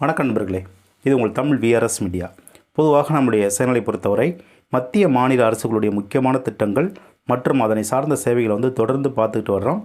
வணக்கம் நண்பர்களே. இது உங்கள் தமிழ் விஆர்எஸ் மீடியா பொதுவாக நம்முடைய சேனலை பொறுத்தவரை மத்திய மாநில அரசுகளுடைய முக்கியமான திட்டங்கள் மற்றும் அதனை சார்ந்த சேவைகளை வந்து தொடர்ந்து பார்த்துக்கிட்டு வர்றோம்.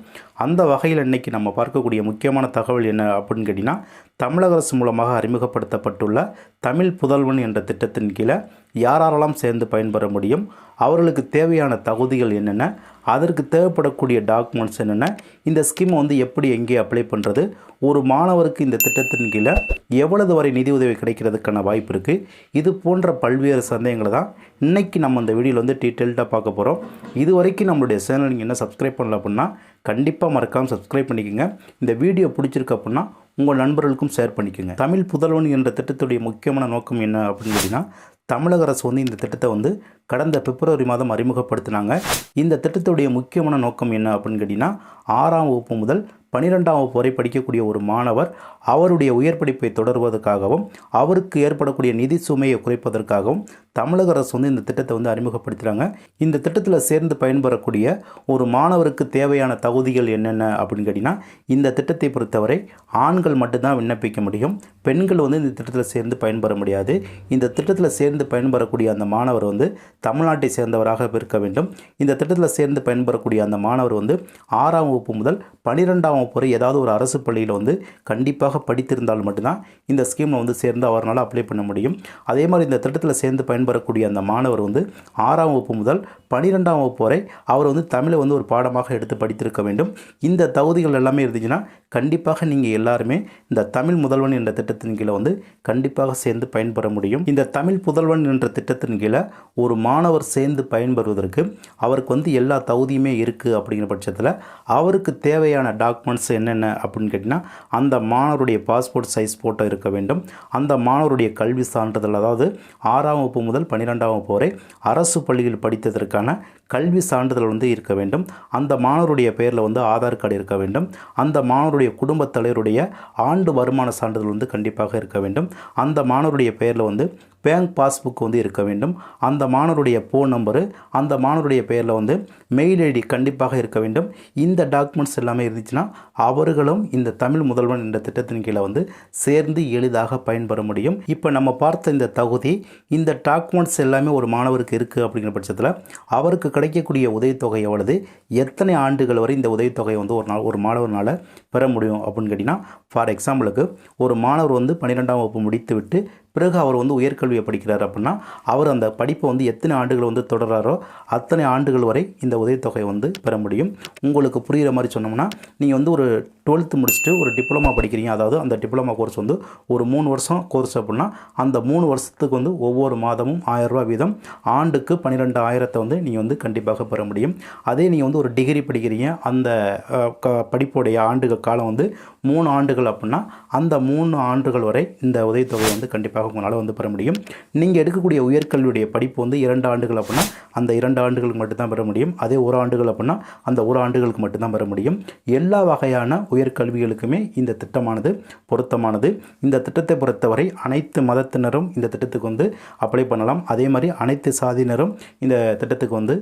அந்த வகையில் இன்றைக்கி நம்ம பார்க்கக்கூடிய முக்கியமான தகவல் என்ன அப்படின்னு கேட்டிங்கன்னா தமிழக அரசு மூலமாக அறிமுகப்படுத்தப்பட்டுள்ள தமிழ் புதல்வன் என்ற திட்டத்தின் கீழே யாரெல்லாம் சேர்ந்து பயன்பெற முடியும் அவர்களுக்கு தேவையான தகுதிகள் என்னென்ன அதற்கு தேவைப்படக்கூடிய டாக்குமெண்ட்ஸ் என்னென்ன இந்த ஸ்கீமை வந்து எப்படி எங்கே அப்ளை பண்ணுறது ஒரு மாணவருக்கு இந்த திட்டத்தின் கீழே எவ்வளவு வரை நிதியுதவி கிடைக்கிறதுக்கான வாய்ப்பு இருக்குது இது போன்ற பல்வேறு சந்தேகங்களை தான் இன்றைக்கி நம்ம இந்த வீடியோவில் வந்து டீட்டெயில்டாக பார்க்க போகிறோம் இது வரைக்கும் நம்மளுடைய சேனல் நீங்கள் என்ன சப்ஸ்கிரைப் பண்ணல அப்படின்னா கண்டிப்பாக மறக்காமல் சப்ஸ்கிரைப் பண்ணிக்கோங்க. இந்த வீடியோ பிடிச்சிருக்கு அப்படின்னா உங்கள் நண்பர்களுக்கும் ஷேர் பண்ணிக்கோங்க. தமிழ் புதல்வன் என்ற திட்டத்துடைய முக்கியமான நோக்கம் என்ன அப்படின்னு கேட்டிங்கன்னா தமிழக அரசு வந்து இந்த திட்டத்தை வந்து கடந்த பிப்ரவரி மாதம் அறிமுகப்படுத்தினாங்க. இந்த திட்டத்துடைய முக்கியமான நோக்கம் என்ன அப்படின்னு கேட்டிங்கன்னா ஆறாம் வகுப்பு முதல் பன்னிரெண்டாம் வகுப்பு வரை படிக்கக்கூடிய ஒரு மாணவர் அவருடைய உயர் படிப்பை தொடர்வதற்காகவும் அவருக்கு ஏற்படக்கூடிய நிதி சுமையை குறைப்பதற்காகவும் தமிழக அரசு வந்து இந்த திட்டத்தை வந்து அறிமுகப்படுத்துகிறாங்க இந்த திட்டத்தில் சேர்ந்து பயன்பெறக்கூடிய ஒரு மாணவருக்கு தேவையான தகுதிகள் என்னென்ன அப்படின்னு கேட்டிங்கன்னா இந்த திட்டத்தை பொறுத்தவரை ஆண்கள் மட்டும்தான் விண்ணப்பிக்க முடியும். பெண்கள் வந்து இந்த திட்டத்தில் சேர்ந்து பயன்பெற முடியாது. இந்த திட்டத்தில் சேர்ந்து பயன்பெறக்கூடிய அந்த மாணவர் வந்து தமிழ்நாட்டை சேர்ந்தவராக இருக்க வேண்டும். இந்த திட்டத்தில் சேர்ந்து பயன்பெறக்கூடிய அந்த மாணவர் வந்து ஆறாம் வகுப்பு முதல் பன்னிரெண்டாம் வகுப்பு வரை ஏதாவது ஒரு அரசு பள்ளியில் வந்து கண்டிப்பாக படித்திருந்தால் மட்டும்தான் இந்த ஸ்கீமில் வந்து சேர்ந்து அவரால் அப்ளை பண்ண முடியும். அதே மாதிரி இந்த திட்டத்தில் சேர்ந்து பயன்பெறக்கூடிய அந்த மாணவர் வந்து ஆறாம் வகுப்பு முதல் பன்னிரெண்டாம் வகுப்பு வரை அவர் வந்து தமிழை வந்து ஒரு பாடமாக எடுத்து படித்திருக்க வேண்டும். இந்த தகுதிகள் எல்லாமே இருந்துச்சுன்னா கண்டிப்பாக நீங்கள் எல்லாருமே இந்த தமிழ் முதல்வன் என்ற திட்டத்தின் கீழே வந்து கண்டிப்பாக சேர்ந்து பயன்பெற முடியும். இந்த தமிழ் புதல்வன் என்ற திட்டத்தின் கீழே ஒரு மாணவர் சேர்ந்து பயன்பெறுவதற்கு அவருக்கு வந்து எல்லா தகுதியுமே இருக்குது அப்படிங்கிற பட்சத்தில் அவருக்கு தேவையான டாக்குமெண்ட்ஸ் என்னென்ன அப்படின்னு கேட்டிங்கன்னா அந்த மாணவர் மாணவருடைய பாஸ்போர்ட் சைஸ் ஃபோட்டோ இருக்க வேண்டும். அந்த மாணவருடைய கல்வி சான்றிதழ் அதாவது ஆறாம் வகுப்பு முதல் பன்னிரெண்டாம் வகுப்பு வரை அரசு பள்ளியில் படித்ததற்கான கல்வி சான்றிதழ் வந்து இருக்க வேண்டும். அந்த மாணவருடைய பெயரில் வந்து ஆதார் கார்டு இருக்க வேண்டும். அந்த மாணவருடைய குடும்பத் தலைவருடைய ஆண்டு வருமான சான்றிதழ் வந்து கண்டிப்பாக இருக்க வேண்டும். அந்த மாணவருடைய பெயரில் வந்து பேங்க் பாஸ்புக் வந்து இருக்க வேண்டும். அந்த மாணவருடைய ஃபோன் நம்பரு அந்த மாணவருடைய பெயரில் வந்து மெயில் ஐடி கண்டிப்பாக இருக்க வேண்டும். இந்த டாக்குமெண்ட்ஸ் எல்லாமே இருந்துச்சுன்னா அவர்களும் இந்த தமிழ் முதல்வன் என்ற திட்டத்தின் கீழே வந்து சேர்ந்து எளிதாக பயன்பெற முடியும். இப்போ நம்ம பார்த்த இந்த தகுதி இந்த டாக்குமெண்ட்ஸ் எல்லாமே ஒரு மாணவருக்கு இருக்குது அப்படிங்கிற பட்சத்தில் அவருக்கு கிடைக்கக்கூடிய உதவித்தொகை எவ்வளவு எத்தனை ஆண்டுகள் வரை இந்த உதவித்தொகை வந்து ஒரு நாள் ஒரு மாணவனால் பெற முடியும் அப்படின்னு கேட்டிங்கன்னா ஃபார் எக்ஸாம்பிளுக்கு ஒரு மாணவர் வந்து பன்னிரெண்டாம் வகுப்பு முடித்துவிட்டு பிறகு அவர் வந்து உயர்கல்வியை படிக்கிறார் அப்படின்னா அவர் அந்த படிப்பை வந்து எத்தனை ஆண்டுகள் வந்து தொடர்றாரோ அத்தனை ஆண்டுகள் வரை இந்த உதவித்தொகை வந்து பெற முடியும். உங்களுக்கு புரிகிற மாதிரி சொன்னோம்னா நீங்கள் வந்து ஒரு டுவெல்த்து முடிச்சுட்டு ஒரு டிப்ளமா படிக்கிறீங்க. அதாவது அந்த டிப்ளமா கோர்ஸ் வந்து ஒரு மூணு வருஷம் கோர்ஸ் அப்படின்னா அந்த மூணு வருஷத்துக்கு வந்து ஒவ்வொரு மாதமும் ஆயரூபா வீதம். ஆண்டுக்கு பன்னிரெண்டு ஆயிரத்தை வந்து நீங்கள் வந்து கண்டிப்பாக பெற முடியும். அதே நீங்கள் வந்து ஒரு டிகிரி படிக்கிறீங்க. அந்த க- படிப்புடைய ஆண்டுகள் காலம் வந்து மூணு ஆண்டுகள் அப்படின்னா அந்த மூணு ஆண்டுகள் வரை இந்த உதவித்தொகை வந்து கண்டிப்பாக உங்களால் வந்து பெற முடியும். நீங்கள் எடுக்கக்கூடிய உயர்கல்வியுடைய படிப்பு வந்து இரண்டு ஆண்டுகள் அப்படின்னா அந்த இரண்டு ஆண்டுகளுக்கு மட்டும்தான் பெற முடியும். அதே ஒரு ஆண்டுகள் அப்படின்னா அந்த ஒரு ஆண்டுகளுக்கு மட்டும்தான் பெற முடியும். எல்லா வகையான உயர்கல்விகளுக்குமே இந்த திட்டமானது பொருத்தமானது. இந்த திட்டத்தை பொறுத்தவரை அனைத்து மதத்தினரும் இந்த திட்டத்துக்கு வந்து அப்ளை பண்ணலாம். அதே மாதிரி அனைத்து சாதியினரும் இந்த திட்டத்துக்கு வந்து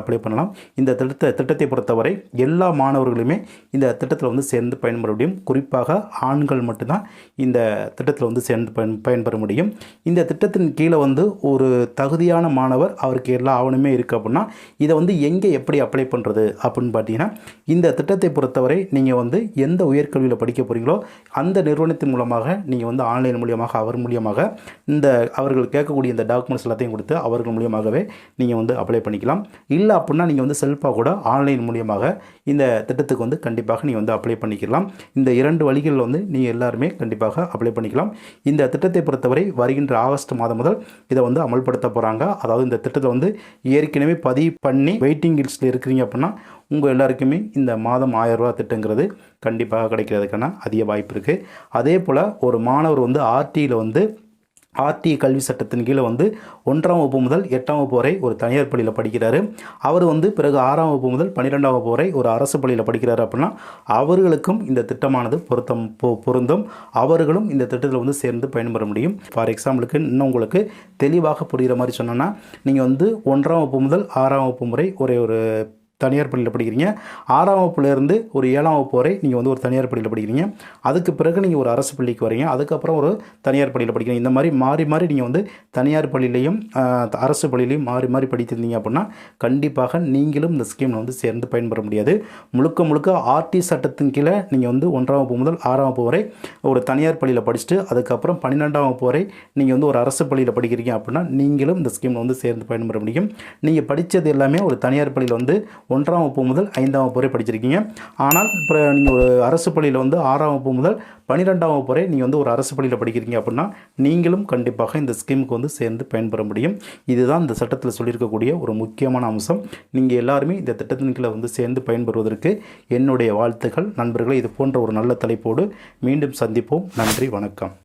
அப்ளை பண்ணலாம். இந்த திட்டத்தை திட்டத்தை பொறுத்தவரை எல்லா மாணவர்களுமே இந்த திட்டத்தில் வந்து சேர்ந்து பயன்பெற முடியும். குறிப்பாக ஆண்கள் மட்டும்தான் இந்த திட்டத்தில் வந்து சேர்ந்து பயன் பயன்பெற முடியும். இந்த திட்டத்தின் கீழே வந்து ஒரு தகுதியான மாணவர் அவருக்கு எல்லா ஆவணமே இருக்குது அப்படின்னா இதை வந்து எங்கே எப்படி அப்ளை பண்ணுறது அப்படின்னு பார்த்தீங்கன்னா இந்த திட்டத்தை பொறுத்தவரை நீங்கள் வந்து எந்த உயர்கல்வியில் படிக்க போகிறீங்களோ அந்த நிறுவனத்தின் மூலமாக நீங்கள் வந்து ஆன்லைன் மூலியமாக அவர் மூலியமாக இந்த அவர்கள் கேட்கக்கூடிய இந்த டாக்குமெண்ட்ஸ் எல்லாத்தையும் கொடுத்து அவர்கள் மூலியமாகவே நீங்கள் வந்து அப்ளை பண்ணிக்கலாம். இல்லை அப்படின்னா நீங்கள் வந்து செல்ஃபாக கூட ஆன்லைன் மூலியமாக இந்த திட்டத்துக்கு வந்து கண்டிப்பாக நீங்கள் வந்து அப்ளை பண்ணிக்கலாம். இந்த இரண்டு வழிகளில் வந்து நீங்கள் எல்லாருமே கண்டிப்பாக அப்ளை பண்ணிக்கலாம். இந்த திட்டத்தை பொறுத்தவரை வருகின்ற ஆகஸ்ட் மாதம் முதல் இதை வந்து அமல்படுத்த போகிறாங்க அதாவது இந்த திட்டத்தை வந்து ஏற்கனவே பதிவு பண்ணி வெயிட்டிங் லிஸ்ட்டில் இருக்கிறீங்க அப்படின்னா உங்கள் எல்லாருக்குமே இந்த மாதம் ஆயரூபா திட்டங்கிறது கண்டிப்பாக கிடைக்கிறதுக்கான அதிக வாய்ப்பு இருக்குது அதே போல் ஒரு மாணவர் வந்து ஆர்டியில் வந்து ஆர்டி கல்வி சட்டத்தின் கீழே வந்து ஒன்றாம் வகுப்பு முதல் எட்டாம் வகுப்பு வரை ஒரு தனியார் பள்ளியில் படிக்கிறார். அவர் வந்து பிறகு ஆறாம் வகுப்பு முதல் பன்னிரெண்டாம் வகுப்பு வரை ஒரு அரசு பள்ளியில் படிக்கிறார் அப்படின்னா அவர்களுக்கும் இந்த திட்டமானது பொருத்தம் பொ- பொருந்தும். அவர்களும் இந்த திட்டத்தில் வந்து சேர்ந்து பயன்பெற முடியும். ஃபார் எக்ஸாம்பிளுக்கு இன்னும் உங்களுக்கு தெளிவாக புரிகிற மாதிரி சொன்னோன்னா நீங்கள் வந்து ஒன்றாம் வகுப்பு முதல் ஆறாம் வகுப்பு முறை ஒரே ஒரு தனியார் பள்ளியில் படிக்கிறீங்க. ஆறாம் வகுப்புலேருந்து ஒரு ஏழாம் வகுப்பு வரை நீங்கள் வந்து ஒரு தனியார் பள்ளியில் படிக்கிறீங்க. அதுக்கு பிறகு நீங்கள் ஒரு அரசு பள்ளிக்கு வரீங்க. அதுக்கப்புறம் ஒரு தனியார் பள்ளியில் படிக்கிறீங்க. இந்த மாதிரி மாறி மாறி நீங்கள் வந்து தனியார் பள்ளியிலையும் அரசு பள்ளியிலையும் மாறி மாறி படித்திருந்தீங்க அப்படின்னா கண்டிப்பாக நீங்களும் இந்த ஸ்கீமில் வந்து சேர்ந்து பயன்பெற முடியாது. முழுக்க முழுக்க ஆர்டி சட்டத்தின் கீழே நீங்கள் வந்து ஒன்றாம் வகுப்பு முதல் ஆறாம் வகுப்பு வரை ஒரு தனியார் பள்ளியில் படிச்சுட்டு அதுக்கப்புறம் பன்னிரெண்டாம் வகுப்பு வரை நீங்கள் வந்து ஒரு அரசு பள்ளியில் படிக்கிறீங்க அப்படின்னா நீங்களும் இந்த ஸ்கீமில் வந்து சேர்ந்து பயன்பெற முடியும். நீங்கள் படித்தது எல்லாமே ஒரு தனியார் பள்ளியில் வந்து ஒன்றாம் வகுப்பு முதல் ஐந்தாம் வகுப்பு வரை படிச்சிருக்கீங்க. ஆனால் இப்போ நீங்கள் ஒரு அரசு பள்ளியில் வந்து ஆறாம் வகுப்பு முதல் பன்னிரெண்டாம் வகுப்பு வரை நீங்கள் வந்து ஒரு அரசு பள்ளியில் படிக்கிறீங்க அப்படின்னா நீங்களும் கண்டிப்பாக இந்த ஸ்கீமுக்கு வந்து சேர்ந்து பயன்பெற முடியும். இதுதான் இந்த சட்டத்தில் சொல்லியிருக்கக்கூடிய ஒரு முக்கியமான அம்சம். நீங்கள் எல்லாருமே இந்த திட்டத்தின் கீழே வந்து சேர்ந்து பயன்பெறுவதற்கு என்னுடைய வாழ்த்துக்கள் நண்பர்களை. இது போன்ற ஒரு நல்ல தலைப்போடு மீண்டும் சந்திப்போம். நன்றி வணக்கம்.